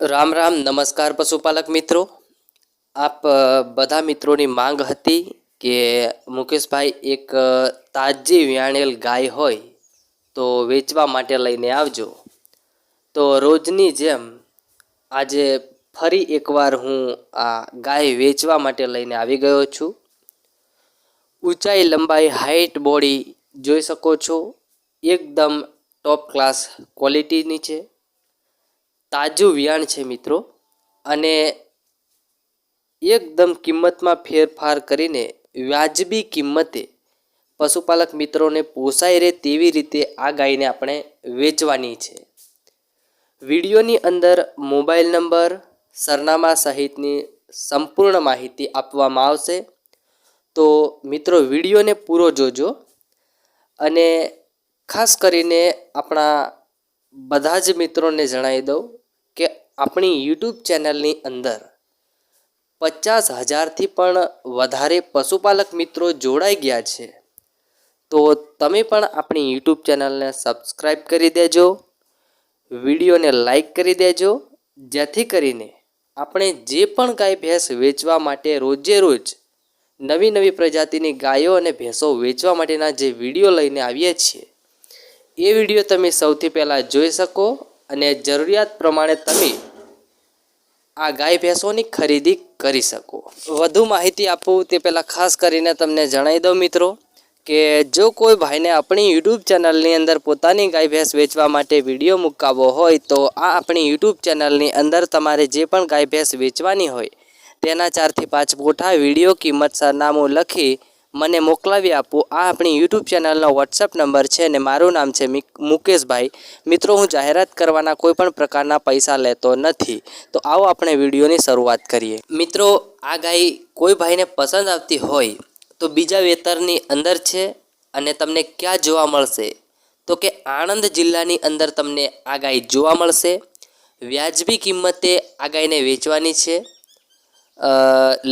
રામ રામ, નમસ્કાર પશુપાલક મિત્રો. આપ બધા મિત્રોની માંગ હતી કે મુકેશભાઈ એક તાજી વ્યાણેલ ગાય હોય તો વેચવા માટે લઈને આવજો. તો રોજની જેમ આજે ફરી એકવાર હું આ ગાય વેચવા માટે લઈને આવી ગયો છું. ઊંચાઈ, લંબાઈ, હાઈટ, બોડી જોઈ શકો છો. એકદમ ટોપ ક્લાસ ક્વોલિટીની છે. તાજું વિયાણ છે મિત્રો. અને એકદમ કિંમતમાં ફેરફાર કરીને વ્યાજબી કિંમતે પશુપાલક મિત્રોને પોસાય રહે તેવી રીતે આ ગાયને આપણે વેચવાની છે. વિડીયોની અંદર મોબાઈલ નંબર, સરનામા સહિતની સંપૂર્ણ માહિતી આપવામાં આવશે. તો મિત્રો, વિડીયોને પૂરો જોજો અને ખાસ કરીને આપણા બધા જ મિત્રોને જણાવી દઉં કે આપણી યુટ્યુબ ચેનલની અંદર પચાસ હજારથી પણ વધારે પશુપાલક મિત્રો જોડાઈ ગયા છે. તો તમે પણ આપણી યુટ્યુબ ચેનલને સબસ્ક્રાઈબ કરી દેજો, વિડીયોને લાઈક કરી દેજો, જેથી કરીને આપણે જે પણ ગાય, ભેંસ વેચવા માટે રોજે રોજ નવી નવી પ્રજાતિની ગાયો અને ભેંસો વેચવા માટેના જે વીડિયો લઈને આવીએ છીએ, એ વીડિયો તમે સૌથી પહેલાં જોઈ શકો અને જરૂરિયાત પ્રમાણે તમે આ ગાય ભેંસોની ખરીદી કરી શકો. વધુ માહિતી આપું તે પહેલાં ખાસ કરીને તમને જણાવી દઉં મિત્રો કે જો કોઈ ભાઈને આપણી યુટ્યુબ ચેનલની અંદર પોતાની ગાય ભેંસ વેચવા માટે વીડિયો મુકાવવો હોય તો આ આપણી યુટ્યુબ ચેનલની અંદર તમારે જે પણ ગાય ભેંસ વેચવાની હોય તેના ચારથી પાંચ મોટા વીડિયો કિંમત સરનામું લખી મને મોકલાવી આપો. આ આપણી યુટ્યુબ ચેનલનો વોટ્સઅપ નંબર છે અને મારું નામ છે મુકેશભાઈ. મિત્રો, હું જાહેરાત કરવાના કોઈ પણ પ્રકારના પૈસા લેતો નથી. તો આવો આપણે વિડીયોની શરૂઆત કરીએ. મિત્રો, આ ગાય કોઈ ભાઈને પસંદ આવતી હોય તો બીજા વેતરની અંદર છે અને તમને ક્યાં જોવા મળશે? તો કે આણંદ જિલ્લાની અંદર તમને આ ગાય જોવા મળશે. વ્યાજબી કિંમતે આ ગાયને વેચવાની છે.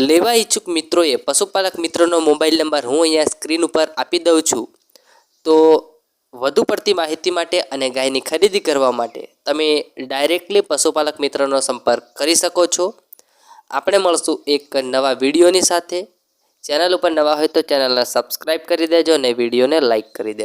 લેવા ઈચ્છુક મિત્રોએ, પશુપાલક મિત્રોનો મોબાઈલ નંબર હું અહીંયા સ્ક્રીન ઉપર આપી દઉં છું. તો વધુ પડતી માહિતી માટે અને ગાયની ખરીદી કરવા માટે તમે ડાયરેક્ટલી પશુપાલક મિત્રનો સંપર્ક કરી શકો છો. આપણે મળશું એક નવા વિડીયોની સાથે. ચેનલ ઉપર નવા હોય તો ચેનલને સબસ્ક્રાઈબ કરી દેજો અને વિડીયોને લાઈક કરી દેજો.